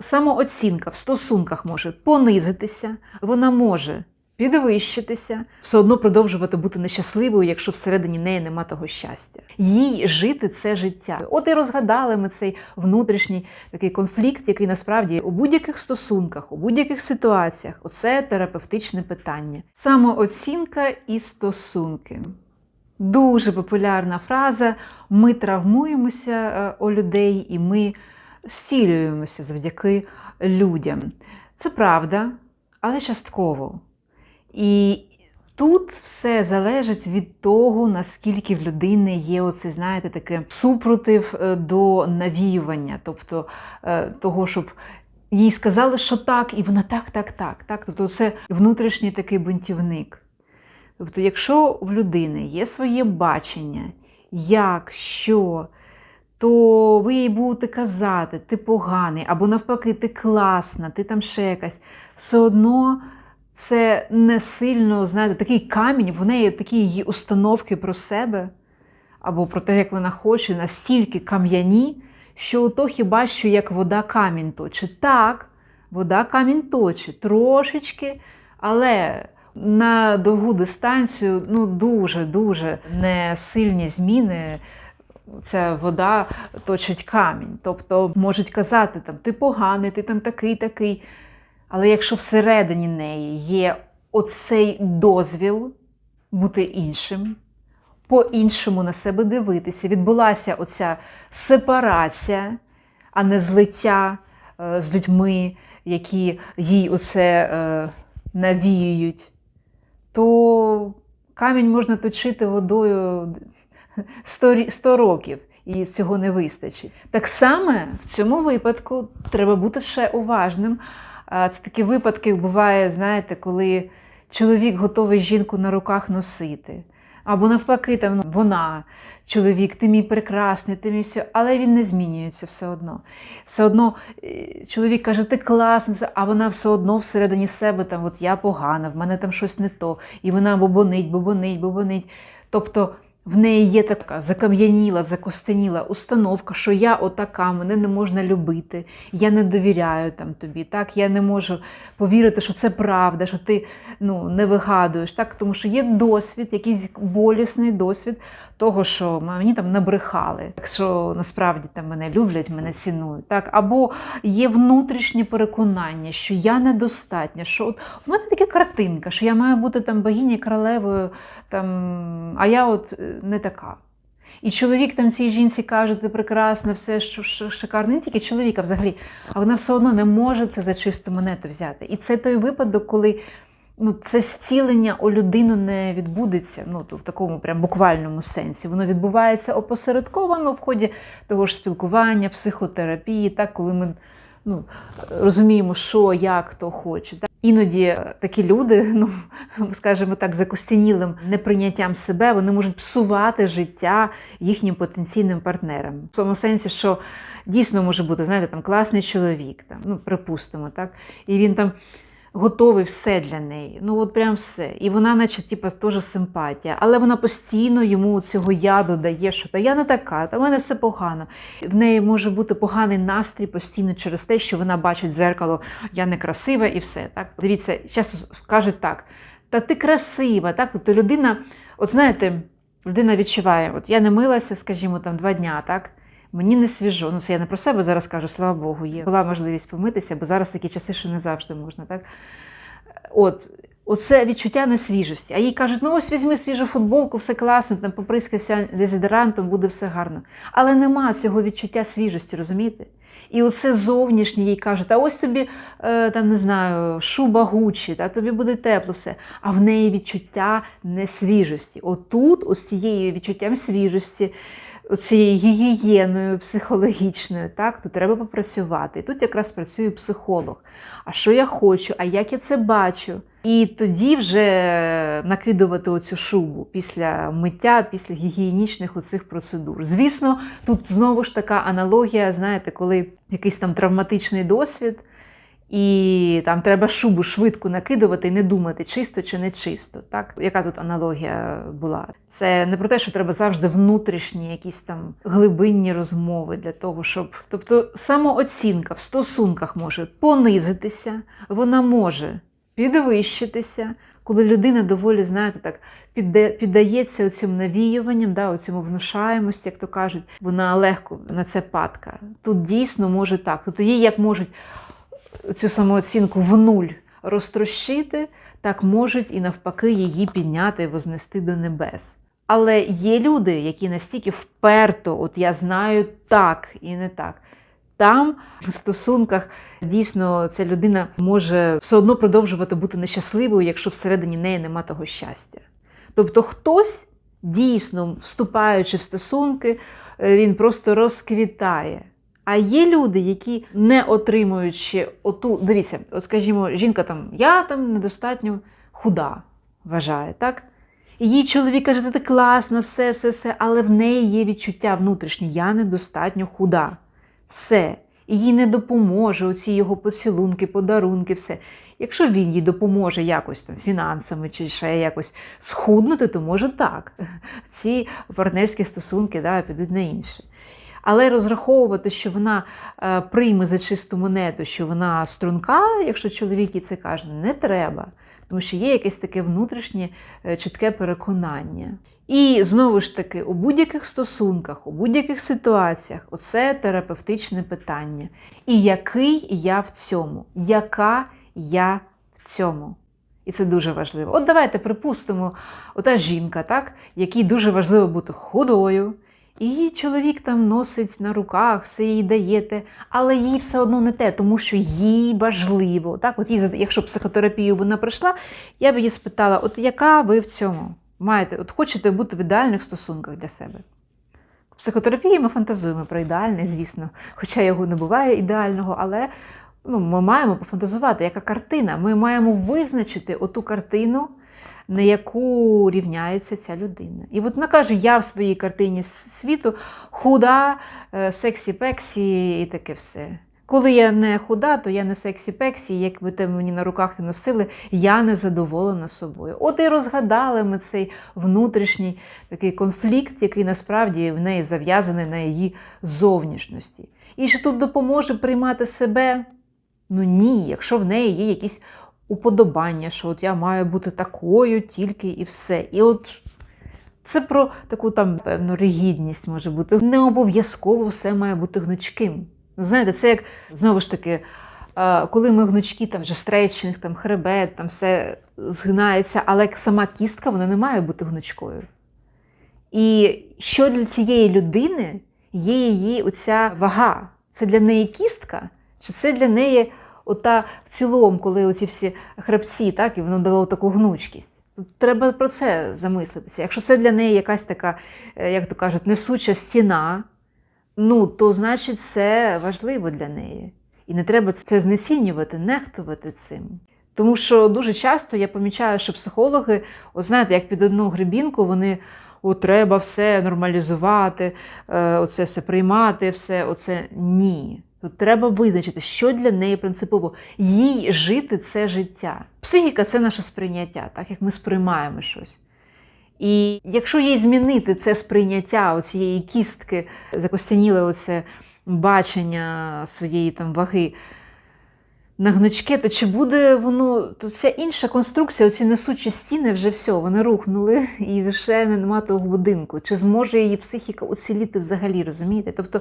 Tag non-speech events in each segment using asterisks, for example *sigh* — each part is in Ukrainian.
самооцінка в стосунках може понизитися, вона може підвищитися, все одно продовжувати бути нещасливою, якщо всередині неї нема того щастя. Їй жити це життя. От і розгадали ми цей внутрішній такий конфлікт, який насправді у будь-яких стосунках, у будь-яких ситуаціях оце терапевтичне питання. Самооцінка і стосунки. Дуже популярна фраза. Ми травмуємося е, у людей і ми зцілюємося завдяки людям. Це правда, але частково. І тут все залежить від того, наскільки в людини є оце, знаєте, таке супротив е, до навіювання, тобто е, того, щоб їй сказали, що так, і вона так, так, так. так. Тобто це внутрішній такий бунтівник. Тобто, якщо в людини є своє бачення, як, що, то ви їй будете казати, ти поганий, або навпаки, ти класна, ти там ще якась, все одно це не сильно, знаєте, такий камінь, в неї такі її установки про себе, або про те, як вона хоче, настільки кам'яні, що то хіба що як вода камінь точить. Так, вода камінь точить, трошечки, але на довгу дистанцію ну, дуже-дуже не сильні зміни. Ця вода точить камінь. Тобто можуть казати, там, ти поганий, ти там такий, такий. Але якщо всередині неї є оцей дозвіл бути іншим, по-іншому на себе дивитися, відбулася оця сепарація, а не злиття е, з людьми, які їй оце е, навіюють, то камінь можна точити водою *laughs* 100, 100 років. І цього не вистачить. Так само в цьому випадку треба бути ще уважним. Це такі випадки буває, знаєте, коли чоловік готовий жінку на руках носити. Або навпаки, там ну, вона, чоловік, ти мій прекрасний, ти мій все, але він не змінюється все одно. Все одно е, чоловік каже, ти класний, а вона все одно всередині себе там, от я погана, в мене там щось не то. І вона бобонить, бобонить, бобонить. Тобто в неї є така закам'яніла, закостеніла установка, що я отака, мене не можна любити, я не довіряю там тобі. Так, я не можу повірити, що це правда, що ти ну, не вигадуєш. Так, тому що є досвід, якийсь болісний досвід того, що мені там набрехали, що насправді там мене люблять, мене цінують. Так, або є внутрішнє переконання, що я недостатня, що от в мене така картинка, що я маю бути там богиня королевою, там, а я от е, не така. І чоловік там цій жінці каже, ти прекрасна, все що шикарно, не тільки чоловіка взагалі, а вона все одно не може це за чисту монету взяти. І це той випадок, коли ну, це зцілення у людину не відбудеться ну, в такому прям буквальному сенсі. Воно відбувається опосередковано в ході того ж спілкування, психотерапії, так, коли ми ну, розуміємо, що, як хто хоче. Так. Іноді такі люди, *laughs* ну скажімо так, закостянілим неприйняттям себе, вони можуть псувати життя їхнім потенційним партнерам. В тому сенсі, що дійсно може бути, знаєте, там класний чоловік, там, ну припустимо, так, і він там готовий все для неї. Ну от прям все. І вона, наче, типу, теж симпатія. Але вона постійно йому цього яду дає, що та я не така, та в мене все погано. В неї може бути поганий настрій постійно через те, що вона бачить зеркало, я не красива і все. Так? Дивіться, часто кажуть так, та ти красива. Так? Тобто людина, от знаєте, людина відчуває, от я не милася, скажімо, там два дня, так? Мені не свіжо. Ну, це я не про себе зараз кажу, слава Богу, є. Була можливість помитися, бо зараз такі часи, що не завжди можна. так? От, Оце відчуття несвіжості. А їй кажуть, ну ось візьми свіжу футболку, все класно, там поприскайся дезодорантом, буде все гарно. Але нема цього відчуття свіжості, розумієте? І оце зовнішнє їй кажуть, а ось тобі, е, там, не знаю, шуба гучі, та тобі буде тепло все. А в неї відчуття несвіжості. Отут, ось цією відчуттям свіжості, цією гігієною психологічною, так, то треба попрацювати. І тут якраз працює психолог. А що я хочу, а як я це бачу? І тоді вже накидувати оцю шубу після миття, після гігієнічних оцих процедур. Звісно, тут знову ж така аналогія, знаєте, коли якийсь там травматичний досвід. І там треба шубу швидко накидувати і не думати, чисто чи не чисто. Так? Яка тут аналогія була? Це не про те, що треба завжди внутрішні якісь там глибинні розмови для того, щоб. Тобто самооцінка в стосунках може понизитися, вона може підвищитися, коли людина доволі, знаєте, так піддається цим навіюванням, да, цьому внушаємості, як то кажуть, вона легко на це падка. Тут дійсно може так. Тобто їй як можуть цю самооцінку в нуль розтрощити, так можуть і навпаки її підняти і вознести до небес. Але є люди, які настільки вперто, от я знаю так і не так. Там в стосунках дійсно ця людина може все одно продовжувати бути нещасливою, якщо всередині неї нема того щастя. Тобто хтось дійсно, вступаючи в стосунки, е, він просто розквітає. А є люди, які не отримуючи оту, дивіться, от скажімо, жінка там, я там недостатньо худа вважає, так? Їй чоловік каже, ти класна, все, все, все, але в неї є відчуття внутрішнє, я недостатньо худа. Все. Їй не допоможе оці його поцілунки, подарунки, все. Якщо він їй допоможе якось там фінансами чи ще якось схуднути, то може так. Ці партнерські стосунки да, підуть на інше. Але розраховувати, що вона е, прийме за чисту монету, що вона струнка, якщо чоловік їй це каже, не треба. Тому що є якесь таке внутрішнє е, чітке переконання. І знову ж таки, у будь-яких стосунках, у будь-яких ситуаціях, оце терапевтичне питання. І який я в цьому? Яка я в цьому? І це дуже важливо. От давайте припустимо, ота жінка, так, якій дуже важливо бути худою. Її чоловік там носить на руках, все їй даєте, але їй все одно не те, тому що їй важливо. Так, от їй, якщо психотерапію вона пройшла, я б її спитала: от яка ви в цьому маєте? От хочете бути в ідеальних стосунках для себе? В психотерапії ми фантазуємо про ідеальне, звісно, хоча його не буває ідеального, але ну, ми маємо пофантазувати, яка картина. Ми маємо визначити оту картину, на яку рівняється ця людина. І от вона каже, я в своїй картині світу худа, е, сексі-пексі і таке все. Коли я не худа, то я не сексі-пексі, як ви те мені на руках не носили, я не задоволена собою. От і розгадали ми цей внутрішній такий конфлікт, який насправді в неї зав'язаний на її зовнішності. І що тут допоможе приймати себе? Ну ні, якщо в неї є якісь уподобання, що от я маю бути такою тільки і все. І от це про таку там певну ригідність може бути. Не обов'язково все має бути гнучким. Ну, знаєте, це як знову ж таки, коли ми гнучки, там вже стрейчинг, там хребет, там все згинається, але сама кістка вона не має бути гнучкою. І що для цієї людини є її оця вага? Це для неї кістка, чи це для неї ота в цілому, коли оці всі хребці, так, і воно дало таку гнучкість. Тут треба про це замислитися. Якщо це для неї якась така, е, як то кажуть, несуча стіна, ну то значить це важливо для неї. І не треба це знецінювати, нехтувати цим. Тому що дуже часто я помічаю, що психологи, от знаєте, як під одну грибінку, вони о, треба все нормалізувати, е, оце все приймати, все оце ні. Тут треба визначити, що для неї принципово. Їй жити це життя. Психіка це наше сприйняття, так як ми сприймаємо щось. І якщо їй змінити це сприйняття оцієї кістки, закостяніле оце бачення своєї там ваги на гнучке, то чи буде воно, то вся інша конструкція, оці несучі стіни вже все, вони рухнули, і вже нема того будинку. Чи зможе її психіка уціліти взагалі, розумієте? Тобто,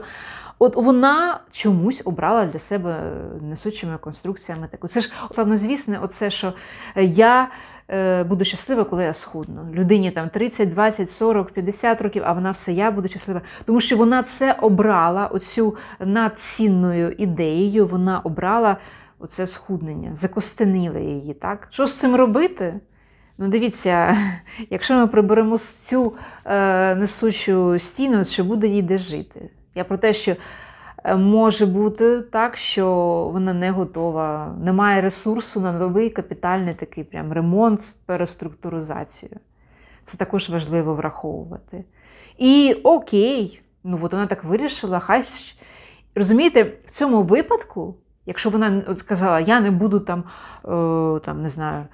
от вона чомусь обрала для себе несучими конструкціями таку. Це ж славнозвісне, оце, що я е, буду щаслива, коли я схудну. Людині там 30, 20, 40, 50 років, а вона все, я буду щаслива. Тому що вона це обрала, оцю надцінною ідеєю, вона обрала оце схуднення, закостенили її. так? Що з цим робити? Ну, дивіться, *laughs* якщо ми приберемо цю е, несучу стіну, що буде їй де жити? Я про те, що е, може бути так, що вона не готова, немає ресурсу на новий капітальний такий прям ремонт, переструктуризацію. Це також важливо враховувати. І окей, ну от вона так вирішила, хай. Розумієте, в цьому випадку Якщо вона сказала, я не буду там, е, там не знаю,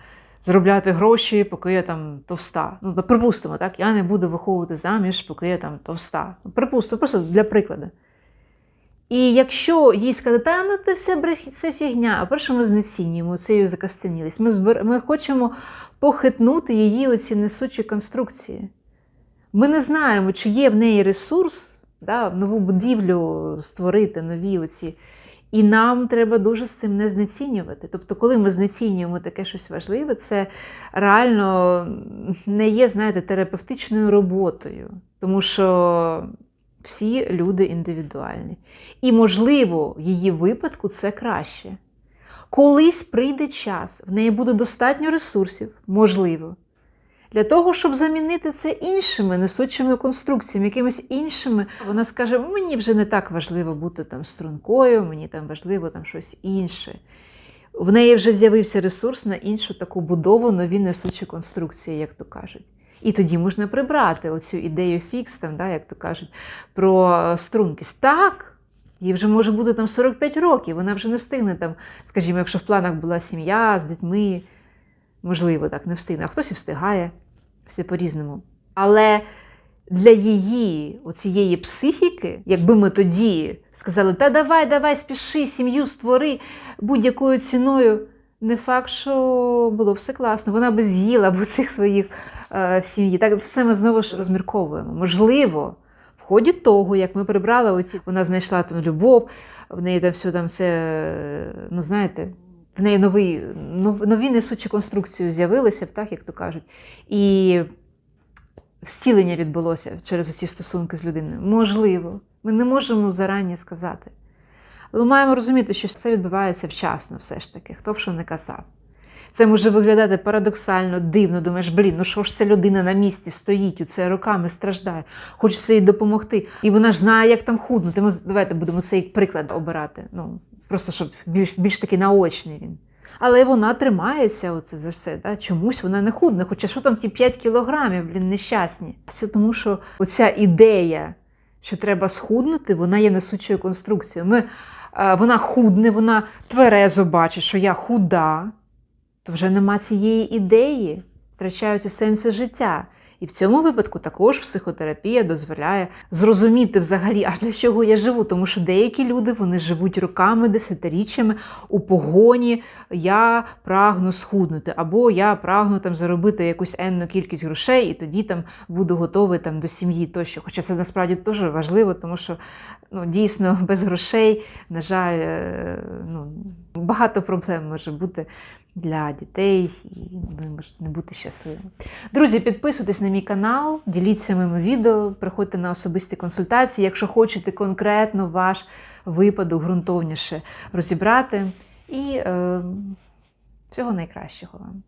заробляти гроші, поки я там товста. Ну, припустимо, так, я не буду виходити заміж, поки я там товста. Ну, припустимо, просто для прикладу. І якщо їй сказати, та ну це все брех, це фігня, а перше ми знецінюємо цією закостенілість. Ми, збер... ми хочемо похитнути її оці несучі конструкції. Ми не знаємо, чи є в неї ресурс да, нову будівлю створити, нові оці. І нам треба дуже з цим не знецінювати. Тобто, коли ми знецінюємо таке щось важливе, це реально не є, знаєте, терапевтичною роботою. Тому що всі люди індивідуальні. І, можливо, в її випадку це краще. Колись прийде час, в неї буде достатньо ресурсів, можливо, для того, щоб замінити це іншими несучими конструкціями, якимись іншими. Вона скаже: мені вже не так важливо бути там стрункою, мені там важливо там щось інше. В неї вже з'явився ресурс на іншу таку будову, нові несучі конструкції, як то кажуть. І тоді можна прибрати оцю ідею фікс, там, да, як то кажуть, про стрункість. Так, їй вже може бути там 45 років, вона вже не встигне там, скажімо, якщо в планах була сім'я з дітьми, можливо, так, не встигне, а хтось і встигає, все по-різному. Але для її оцієї психіки, якби ми тоді сказали, та давай, давай, спіши, сім'ю створи будь-якою ціною, не факт, що було все класно. Вона би з'їла б усіх своїх е, в сім'ї. Так все ми знову ж розмірковуємо. Можливо, в ході того, як ми прибрали оці, вона знайшла там любов, в неї там все там це, е, ну знаєте, в неї нові, нові несучі конструкції з'явилися, так, як то кажуть. І зцілення відбулося через ці стосунки з людиною. Можливо, ми не можемо зарані сказати. Ми маємо розуміти, що все відбувається вчасно, все ж таки, хто б що не казав. Це може виглядати парадоксально, дивно. Думаєш, блін, ну що ж ця людина на місці стоїть, у це роками страждає, хочеться їй допомогти. І вона ж знає, як там худнути. Ми давайте будемо цей приклад обирати. Ну, просто щоб більш, більш таки наочний він. Але вона тримається оце за все. Да? Чомусь вона не худне, хоча що там ті 5 кілограмів, блін, нещасні. Це тому, що оця ідея, що треба схуднути, вона є несучою конструкцією. Ми, е, вона худне, вона тверезо бачить, що я худа, то вже нема цієї ідеї, втрачаються сенси життя. І в цьому випадку також психотерапія дозволяє зрозуміти взагалі, а для чого я живу. Тому що деякі люди вони живуть роками, десятиріччями у погоні. Я прагну схуднути, або я прагну там заробити якусь енну кількість грошей, і тоді там буду готовий там до сім'ї тощо. Хоча це насправді теж важливо, тому що ну, дійсно без грошей, на жаль, е, ну, багато проблем може бути для дітей, і ви можете не бути щасливими. Друзі, підписуйтесь на мій канал, діліться моїми відео, приходьте на особисті консультації, якщо хочете конкретно ваш випадок ґрунтовніше розібрати. І е, всього найкращого вам.